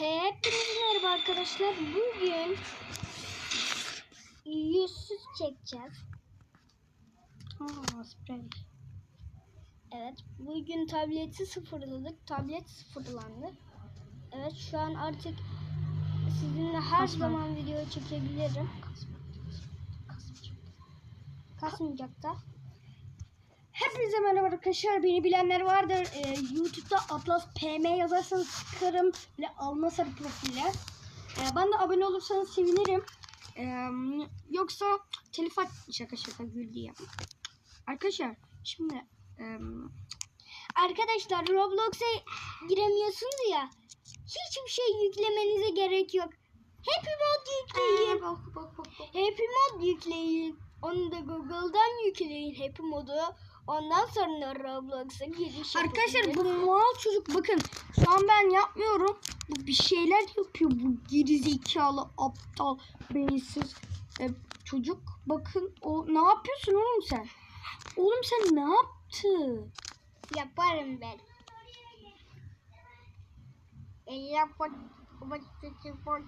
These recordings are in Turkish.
Hepinize merhaba arkadaşlar. Bugün yüzsüz çekeceğiz. Aa, sprey. Evet. Bugün tableti sıfırladık. Tablet sıfırlandı. Evet şu an artık sizinle her Kasma. zaman video çekebilirim. Kasmayacak da. Hepinize merhaba arkadaşlar. Beni bilenler vardır. Ee, YouTube'da Atlas PM yazarsanız çıkarım. Ve alma sarı profille. Ee, bana da abone olursanız sevinirim. Ee, yoksa telif at şaka şaka gül diye. Arkadaşlar şimdi e, Arkadaşlar Roblox'a giremiyorsunuz ya. Hiçbir şey yüklemenize gerek yok. Happy Mod yükleyin. bak bak bak bak. Happy Mod yükleyin. Onu da Google'dan yükleyin Happy Mod'u. Ondan sonra Roblox'a giriş Arkadaşlar bu mal çocuk bakın şu an ben yapmıyorum. Bu bir şeyler yapıyor bu gerizekalı aptal beyinsiz e, çocuk. Bakın o ne yapıyorsun oğlum sen? Oğlum sen ne yaptın? yaparım ben. E, Yapar. Yapar.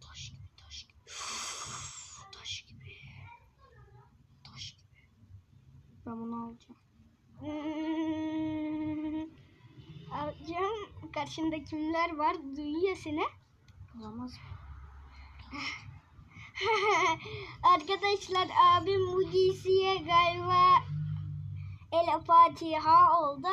Taş gibi taş gibi. Taş gibi. Taş gibi. Alacağım. Hmm. Alacağım. Karşında kimler var? Duyuyor seni. Olamaz mı? Arkadaşlar abim bu giysiye galiba El Fatiha oldu.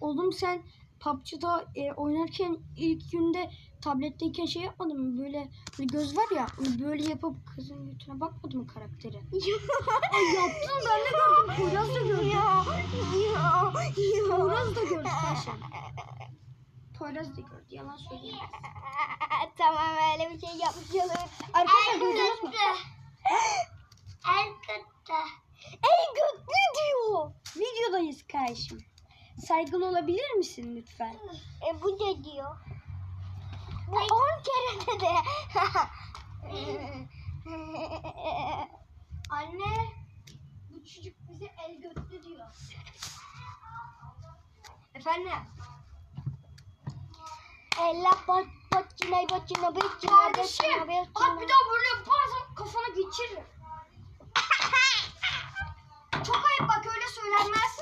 Oğlum sen PUBG'da e, oynarken ilk günde tabletteyken şey yapmadın mı? Böyle, böyle göz var ya böyle yapıp kızın götüne bakmadın mı karakteri? Ay yaptın ben de gördüm. Poyraz da gördü. ya, ya. Poyraz da gördü Taşan. Poyraz da gördü. Yalan söyleyemez. tamam öyle bir şey yapmış olur. Arkadaşlar duydunuz mu? El kötü. El kötü diyor. Videodayız kardeşim. Saygılı olabilir misin lütfen? E bu ne diyor? Bu on kere de. Anne bu çocuk bize el götlü diyor. Efendim? Ella bot botçina botçina botçina Kardeşim botçina bak botçina. bir daha böyle yaparsan kafana geçiririm. Çok ayıp bak öyle söylenmez.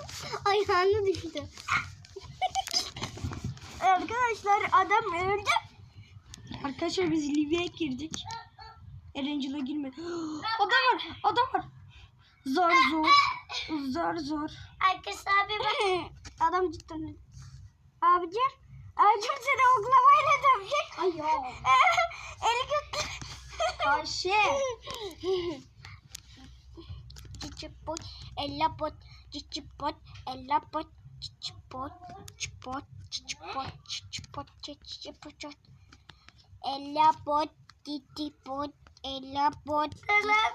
Ayağını düştü. Arkadaşlar adam öldü. Arkadaşlar biz Libya'ya girdik. Erangel'a girmedi. adam var, adam var. Zor zor. Zor zor. Arkadaşlar abi bak. adam cidden. Abicim. Abicim seni oklamayla dövecek. Ay ya. Eli götür. Ayşe. Cici bot, ella bot, bot, ella cici bot, cici bot, cici bot, ella bot, cici bot, ella bot,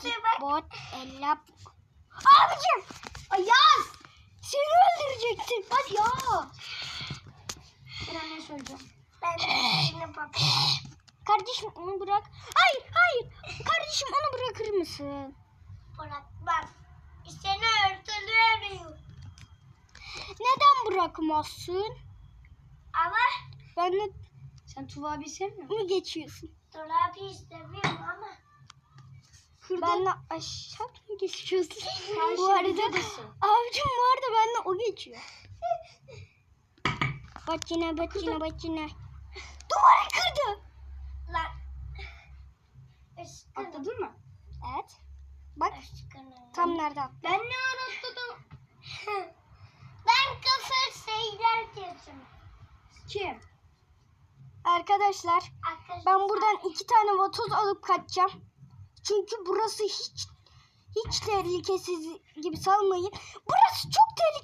cici bot, ella Abicim! Ayaz! Seni öldürecektim. Hadi ya. Ben ne söyleyeceğim? Ben. Kardeşim onu bırak. Hayır, hayır. Kardeşim onu bırakır mısın? Bırakmam. Seni öldürüyorum. Neden bırakmazsın? Ama Ben de Sen Tuva abi sevmiyor musun? mi geçiyorsun? dolabı istemiyorum ama. Ben de aşağı mı geçiyorsun? Karşı bu arada abicim bu arada ben de o geçiyor. Bacına bacına bacına. Duvarı kırdı. Lan. Aşkım. Atladın mı? Evet. Bak tam nerede attı? Ben ne arattım? Ben kafir şeyler diyorsun. Kim? Arkadaşlar Arkadaşlar. ben buradan iki tane vatoz alıp kaçacağım. Çünkü burası hiç hiç tehlikesiz gibi salmayın. Burası çok tehlikeli.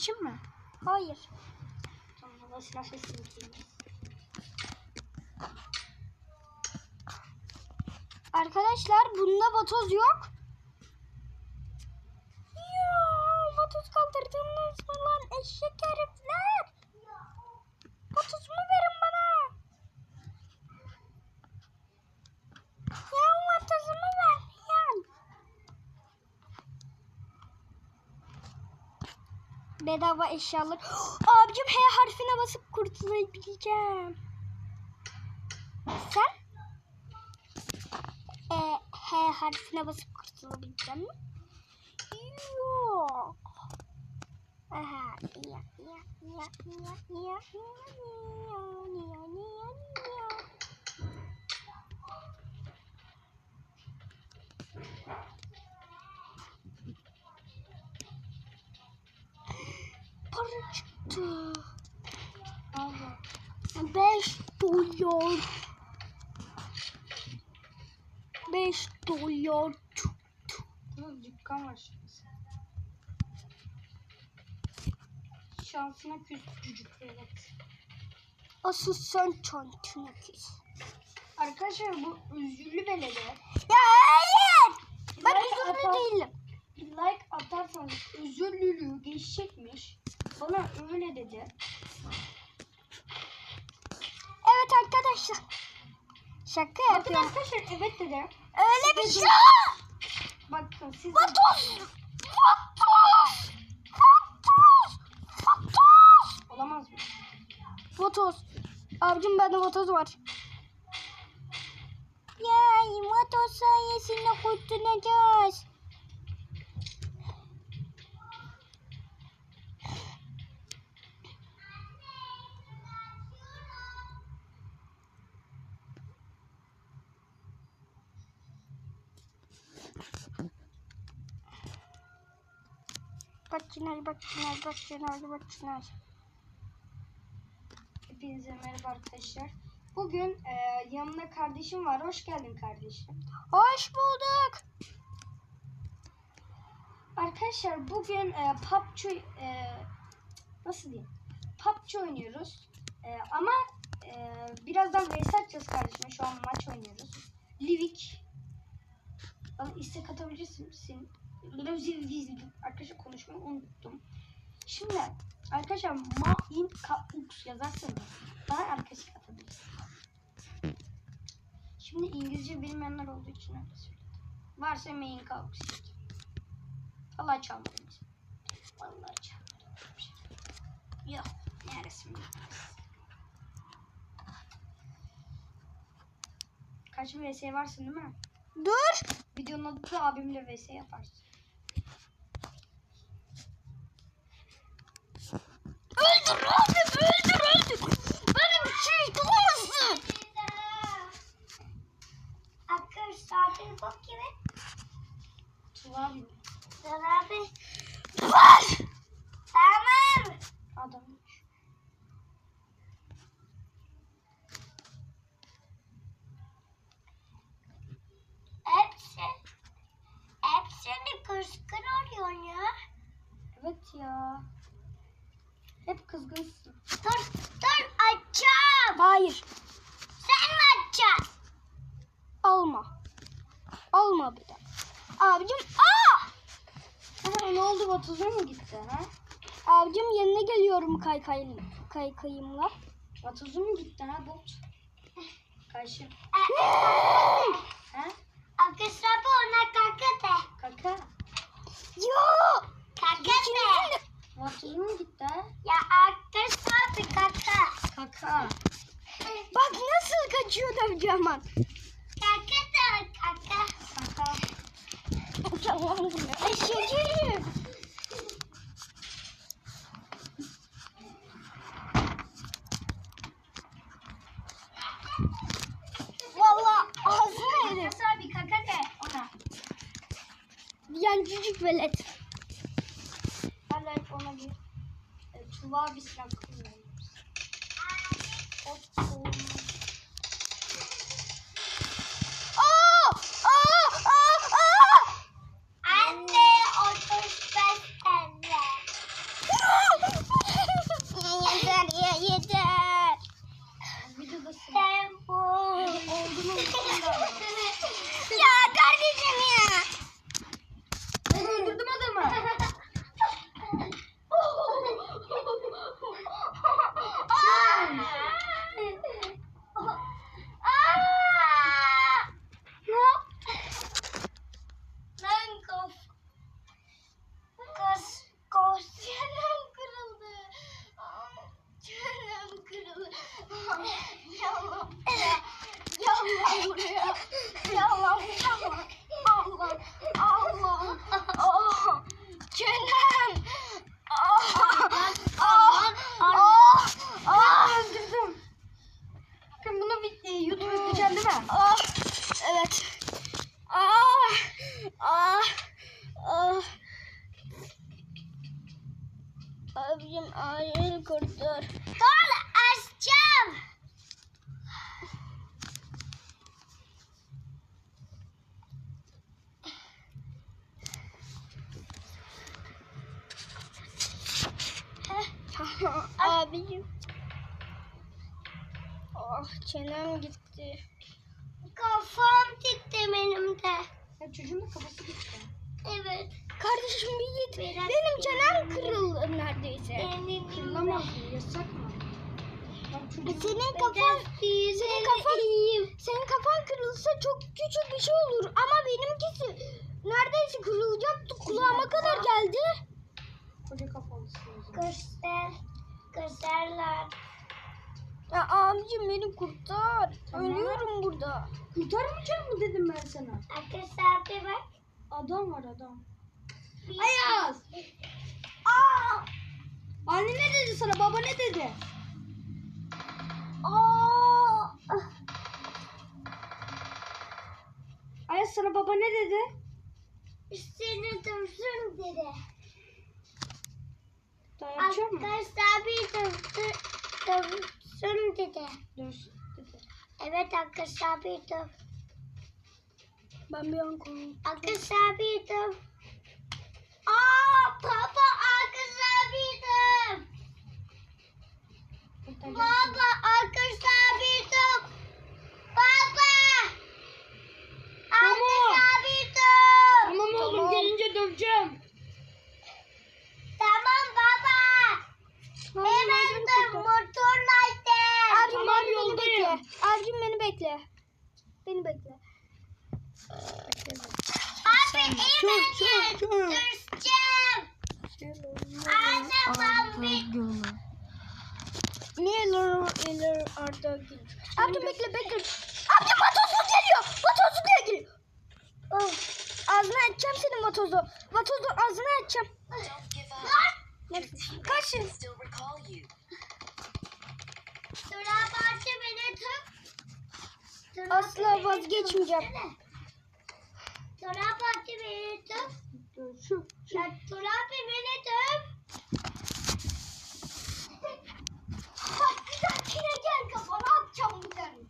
Açayım mı? Hayır. Tamam hava silah sesini. Arkadaşlar bunda vatoz yok. Ya, Vatoz kaldırdınız mı lan eşek herifler? Vatozumu verin bana. Ya vatozumu ver ya. Bedava eşyalar. Abicim H harfine basıp kurtulabileceğim. Sen? E, H harfine basıp kurtulabileceğim mi? Yok. Aha, ya, ya, ya, ya, ya, ya, ya, ya, ya, Allah. Beş dolar. Beş dolar. Burada dükkan var şurası. Şansına küs çocuk evet. Asıl sen çantına küs. Arkadaşlar bu üzüllü belede Ya hayır. Ben atan- değilim. like atarsanız üzüllülüğü geçecekmiş. Bana öyle dedi. Evet arkadaşlar. Şaka Bakın yapıyorum. arkadaşlar evet dedi. Öyle bir şey. Bakın siz Vatos. Vatos. Vatos. Vatos. olamaz mı? Vatos. Abicim bende vatos var. Ya vatos sayesinde kurtulacağız. Bak Çınar, bak Çınar, bak Çınar, bak Çınar. Hepinize merhaba arkadaşlar. Bugün e, yanımda kardeşim var. Hoş geldin kardeşim. Hoş bulduk. Arkadaşlar bugün e, PUBG e, nasıl diyeyim? PUBG oynuyoruz. E, ama e, birazdan vs atacağız kardeşime. Şu an maç oynuyoruz. Livik. Bana istek atabilirsin. Arkadaşlar konuşmayı unuttum. Şimdi arkadaşlar ma in ka ux yazarsanız bana arkadaşlık atabilirsiniz. Şimdi İngilizce bilmeyenler olduğu için öyle söyledim. Varsa main ka ux. Vallahi çalmadım. Vallahi çalmadım. Yok. Neresi mi? Kaç vs varsın değil mi? Dur. Videonun adı da abimle vs yaparsın. öldür öldür öldür öldür. Böyle bir şey yapamazsın. Arkadaşlar Tamam. Adam. Hepsi. Hepsini kırışkın oluyor ya. Evet ya. Hep kızgınsın. Dur dur açacağım. Hayır. Sen mi açacaksın? Alma. Alma bir de. Abicim aa! Ha, ne oldu Batuz'a mı gitti ha? Abicim yanına geliyorum kaykayla. Kaykayımla. Batuz'a mı gitti ha bot? Karşı. Ee, Ha? Arkadaşlar bu ona kaka de. Kaka. Ya! Kaka de. Batuz'a mı gitti ha? Ya arkadaşlar bir kaka. Kaka. Bak nasıl kaçıyor Devcaman. Kaka de kaka. Kaka. Tamam Eşeğim. Valla ağzına yedim. Arkadaşlar bir kaka de ona. Yani cücük velet. Hala hep ona bir e, Tuğla bir silah kullanıyoruz. Hop, hop. Ah. Abicim acil kurtar. Dur açacağım. Abicim. Ah oh, ah, çenem gitti. Kafam gitti benim de. Ya çocuğun da kafası gitti. Evet. Kardeşim bir git. Biraz Benim çenem kırıldı neredeyse. Benim Kırılamaz mı? Yasak mı? Çocuğun Senin kafan Senin senin kafan senin kafan kırılsa çok küçük bir şey olur ama benimkisi neredeyse kırılacaktı kulağıma kadar geldi. koca kafalısın o zaman. Göster. Gösterler. Ya abicim beni kurtar. Tamam. Ölüyorum burada. Kurtarmayacak mı dedim ben sana. Arkadaşlar bir bak. Adam var adam. Ayaz! Aa! Anne ne dedi sana? Baba ne dedi? Aa! Ayaz sana baba ne dedi? Üstüne dursun dedi. Daha yapacak mı? Arkadaşlar bir dursun, dursun dedi. Dur. dedi. Evet arkadaşlar bir dur. Ben bir an korktum. Arkadaşlar bir dur. Aa baba arkadaşlar. Kurtaracağım. Baba arkadaşlar bir dur. Baba. Arkadaşlar bir dur. Tamam oğlum Tamam. gelince döveceğim. Tamam baba. Hemen dur motorlaydı. Abicim Tamam, beni yoldayım. bekle. Abicim beni bekle. Beni bekle. Abi hemen gel. Düşeceğim. Anne ben bir Niye ileri ileri arda geliyor? Abicim bekle bekle. Abicim vatozu geliyor. Vatozu diye geliyor. Açacağım senin vatozu. Vatozu ağzını açacağım. Neyse. Kaçın. Beni. Asla vazgeçmeyeceğim. Fenerbahçe beni tut. Dur şu. Lan Turabi beni tut. Bak bir dahakine gel kafana atacağım bir tane.